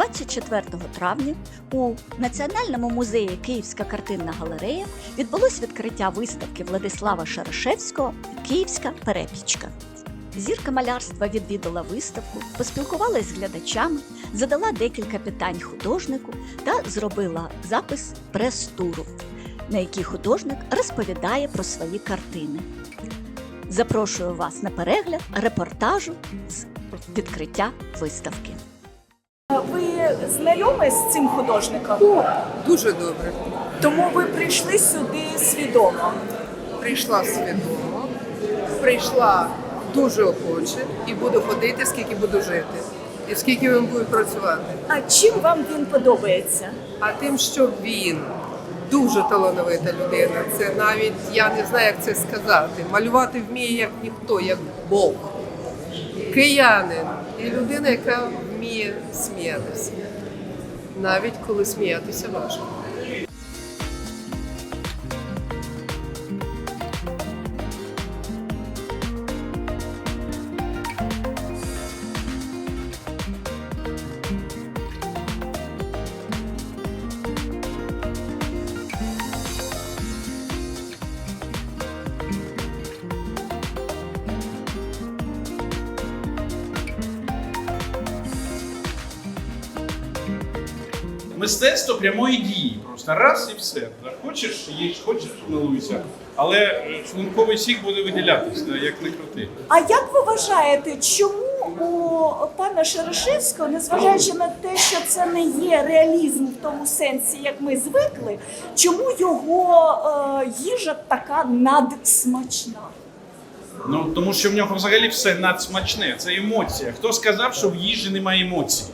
24 травня у Національному музеї Київська картинна галерея відбулось відкриття виставки Владислава Шарошевського Київська перепічка. Зірка малярства відвідала виставку, поспілкувалась з глядачами, задала декілька питань художнику та зробила запис прес-туру, на який художник розповідає про свої картини. Запрошую вас на перегляд репортажу з відкриття виставки. Ви знайомі з цим художником? Дуже добре. Тому ви прийшли сюди свідомо. Прийшла свідомо, прийшла дуже охоче і буду ходити, скільки буду жити, і скільки він буде працювати. А чим вам він подобається? А тим, що він дуже талановита людина, це навіть я не знаю, як це сказати. Малювати вміє як ніхто, як Бог. Киянин і людина, яка вміє сміятися. Навіть коли сміятися важко. Мистецтво прямої дії. Просто раз і все. Хочеш їж, хочеш милуйся. Але е, шлунковий сік буде виділятися, як не крути. А як ви вважаєте, чому у пана Шерешевського, незважаючи на те, що це не є реалізм в тому сенсі, як ми звикли, чому його е, їжа така надсмачна? Ну тому що в нього взагалі все надсмачне, це емоція. Хто сказав, що в їжі немає емоцій?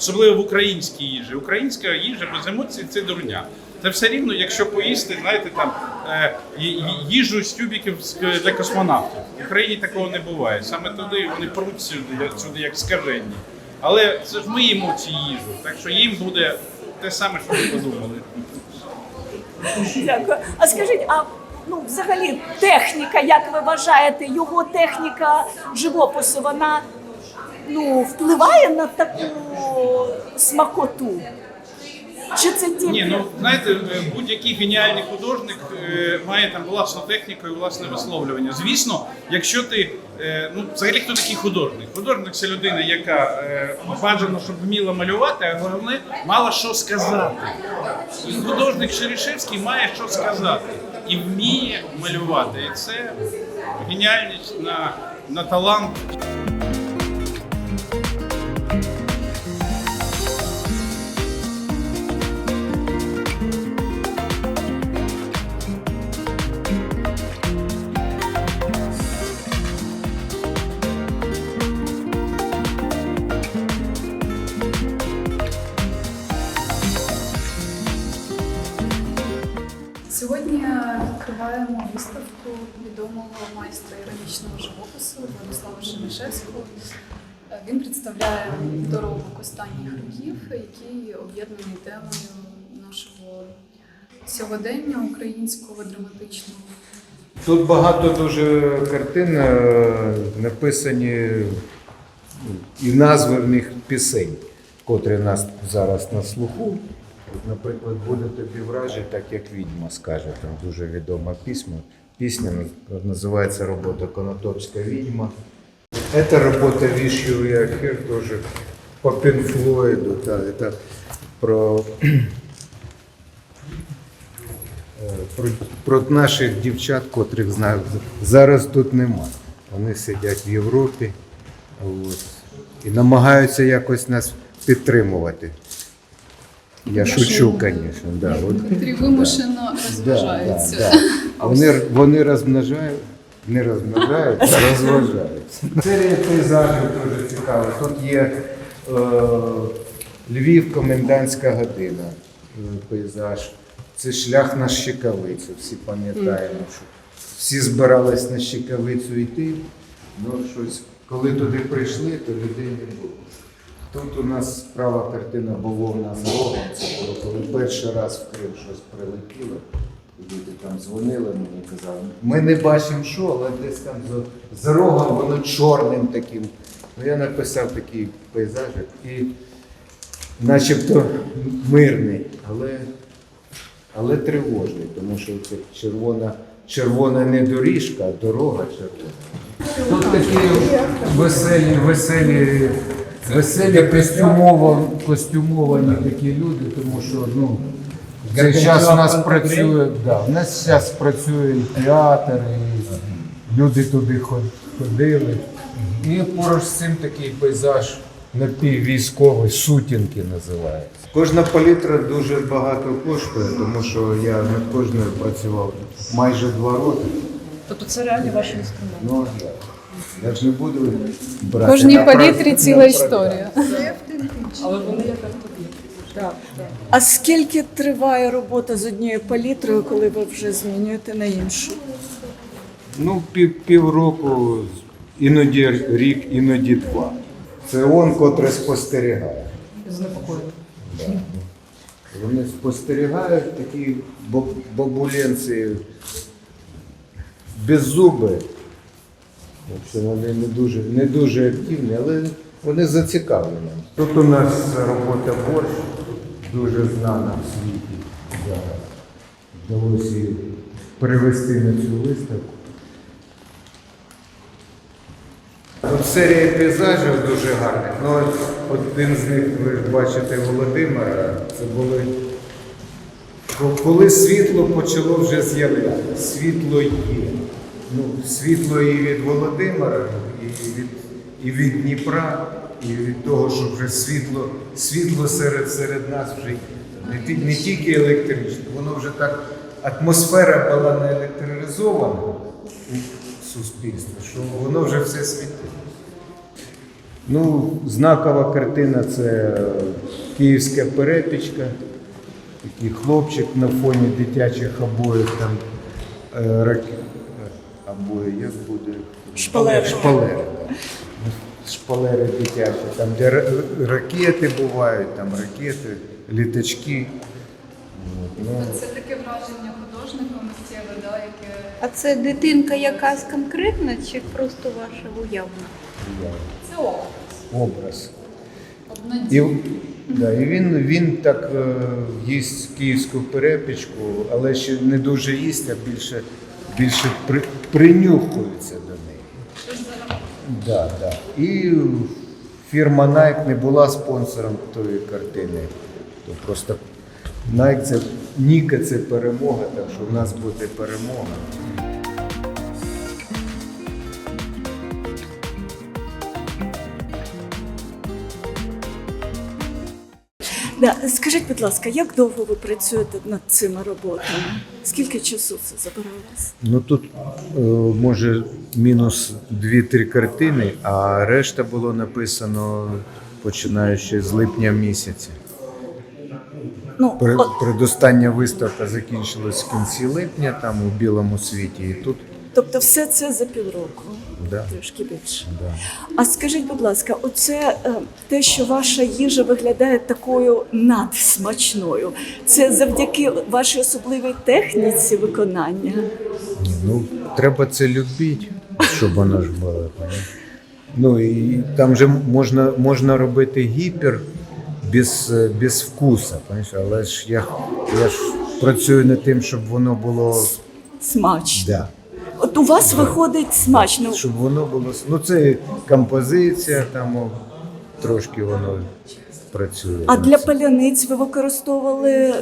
Особливо в українській їжі. Українська їжа без емоцій це дурня. Це все рівно, якщо поїсти, знаєте, там е, їжу з тюбіків для космонавтів. В Україні такого не буває. Саме туди вони пруть сюди, сюди як скажені. Але це ж ми емоції їжу, так що їм буде те саме, що ви подумали. Дякую. А скажіть, а ну взагалі техніка, як ви вважаєте, його техніка живопису, вона ну впливає на таку смакоту? Чи це тільки Ні, ну знаєте, е, будь-який геніальний художник е, має там власну техніку і власне висловлювання. Звісно, якщо ти е, ну взагалі хто такий художник? Художник це людина, яка бажано, щоб вміла малювати, а головне мала що сказати. І художник Шерішевський має що сказати і вміє малювати. І це геніальність на, на талант. Відкриваємо виставку відомого майстра іронічного живопису Владислава Шемішевського. Він представляє доробок останніх років, який об'єднаний темою нашого сьогодення українського драматичного. Тут багато дуже картин е, написані ну, і назви в них пісень, котрі нас зараз на слуху. Наприклад, буде тобі вражить, так як відьма скаже, там дуже відома пісня. Пісня називається робота Конотопська відьма. Це робота Вішю і Ахір теж по Пінфлойду. Це про про, про наших дівчат, котрих знаю, зараз тут нема. Вони сидять в Європі от, і намагаються якось нас підтримувати. Я шучу, звісно. Да, от, Котрі вимушено да, да, да. Вони, вони розмножають, не розмножаються, а розважаються. Серія пейзажів дуже цікава. Тут є е, Львів, комендантська година, е, пейзаж. Це шлях на Щекавицю, всі пам'ятаємо, що всі збирались на Щекавицю йти, ну щось, коли туди прийшли, то людей не було. Тут у нас справа картина Бововна з рогом. Це було коли перший раз в Крим щось прилетіло. і Люди там дзвонили мені казали, ми не бачимо що, але десь там з, з рогом воно чорним таким. Ну я написав такий пейзажик. І начебто мирний, але, але тривожний, тому що це червона, червона не доріжка, а дорога червона. Тут такі веселі, веселі, веселі костюмовані, костюмовані такі люди, тому що ну, в цей час у нас працює, да, у нас зараз працює і театр, і люди туди ходили. І поруч з цим такий пейзаж напіввійськовий, сутінки називається. Кожна палітра дуже багато коштує, тому що я над кожною працював майже два роки. Тобто це реальні ваші інструменти. Ну, я, я ж не буду брати. Кожній палітрі ціла історія. Але вони як автобіт. Так. А скільки триває робота з однією палітрою, коли ви вже змінюєте на іншу? Ну, пів, півроку, іноді рік, іноді два. Це он, котре спостерігає. Занепокоєно. Вони спостерігають такі баб- бабуленці беззуби. Якщо вони не дуже, не дуже активні, але вони зацікавлені. Тут у нас робота борщ, дуже знана в світі зараз. Вдалося її привезти на цю виставку. Тут серія пейзажів дуже гарних. Ну, один з них, ви бачите, Володимира, це були. Коли світло почало вже з'являтися, світло є. Ну, світло і від Володимира, і від, і від Дніпра, і від того, що вже світло, світло серед, серед нас вже. Не, не тільки електричне, воно вже так, атмосфера була не електризована у суспільстві, що воно вже все світить. Ну, знакова картина це київська перепічка. Такий хлопчик на фоні дитячих обоїв там е, як буде? Шпалери. Шпалери, да. Шпалери дитячі, там, де ракети бувають, там ракети, літачки. Ну, Це таке враження художника, миттєве, да, яке А це дитинка якась конкретна чи просто ваша уявна? я- це образ. образ. Да, і він, він так е, їсть київську перепічку, але ще не дуже їсть, а більше, більше при, принюхуються до неї. Да, да. І фірма Nike не була спонсором тої картини. То просто Nike це Ніка це перемога, так що в нас буде перемога. Да. Скажіть, будь ласка, як довго ви працюєте над цими роботами? Скільки часу це забирає вас? Ну тут е, може мінус 2-3 картини, а решта було написано починаючи з липня місяця. Ну, Предостання виставка закінчилась в кінці липня, там у білому світі, і тут тобто все це за півроку, да, трішки більше. да. А скажіть, будь ласка, оце е, те, що ваша їжа виглядає такою надсмачною, це завдяки вашій особливій техніці виконання. Ну треба це любити, щоб воно ж було. Ну і там же можна, можна робити гіпер без, е, без вкуса, але ж я, я ж працюю над тим, щоб воно було. Смачно. Да. От у вас виходить смачно. Щоб воно було. Ну це композиція, там о, трошки воно працює. А для паляниць ви використовували е,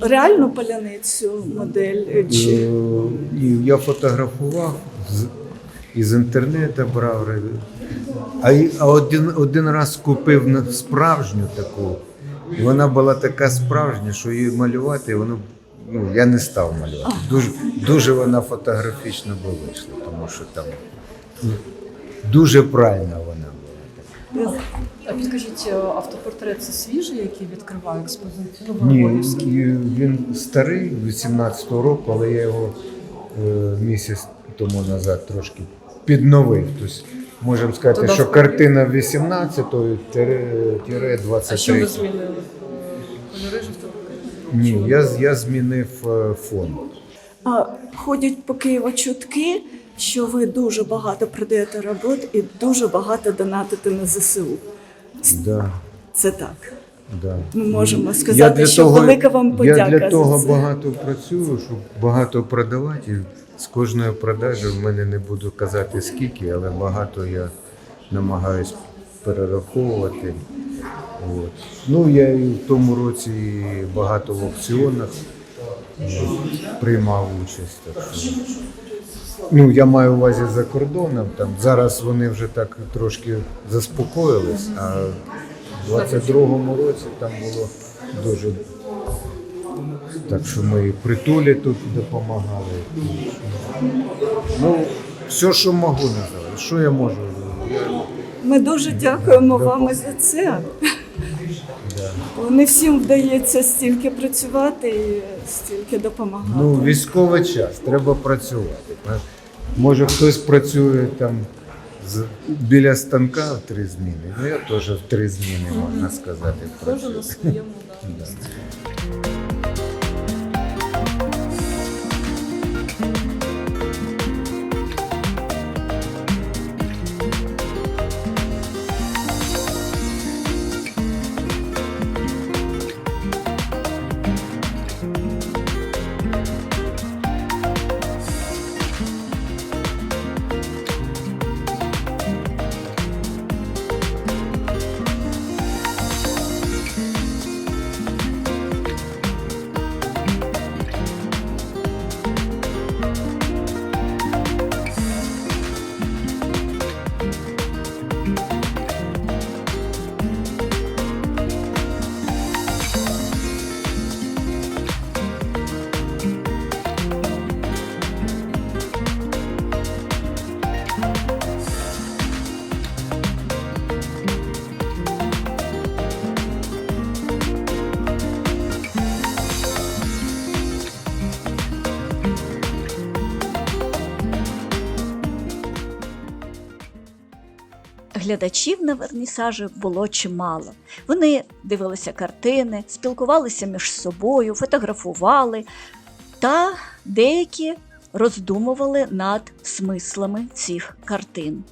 реальну паляницю модель? е, Чи... Е, я фотографував з, із інтернету брав. ре- А, й- а один, один раз купив на- справжню таку. І вона була така справжня, що її малювати, воно. Ну, я не став малювати. Дуже, дуже вона фотографічно би вийшла, тому що там ну, дуже правильна вона була. А підкажіть, е, автопортрет це свіжий, який відкриває експозицію? Ну, Ні, він старий, 18-го року, але я його е, місяць тому назад трошки підновив. Тобто, можемо сказати, То що навпаки. картина 18-ї тире- тире А що ви змінили? Ні, я, я змінив е, фон. А, ходять по Києву чутки, що ви дуже багато продаєте робот і дуже багато донатите на ЗСУ. Да. Це так. Да. Ми можемо Я сказати, для що того- велика вам подяка. Я для того за це. багато працюю, щоб багато продавати. І з кожної продажі в мене не буду казати скільки, але багато я намагаюсь перераховувати. От. Ну, я і в тому році багато в аукціонах приймав участь. Так що. Ну, я маю увазі за кордоном. Там зараз вони вже так трошки заспокоїлись, а в 22-му році там було дуже. Так що ми і притулі тут допомагали. Ну, все, що можу називати. Що я можу? Ми дуже дякуємо вам за це. Не всім вдається стільки працювати і стільки допомагати. ну, військовий час, треба працювати. Може хтось працює там з, біля станка в три зміни. Ну я теж в три зміни, можна сказати, Кожен працюю. на своєму да. Глядачів на вернісажі було чимало. Вони дивилися картини, спілкувалися між собою, фотографували та деякі роздумували над смислами цих картин.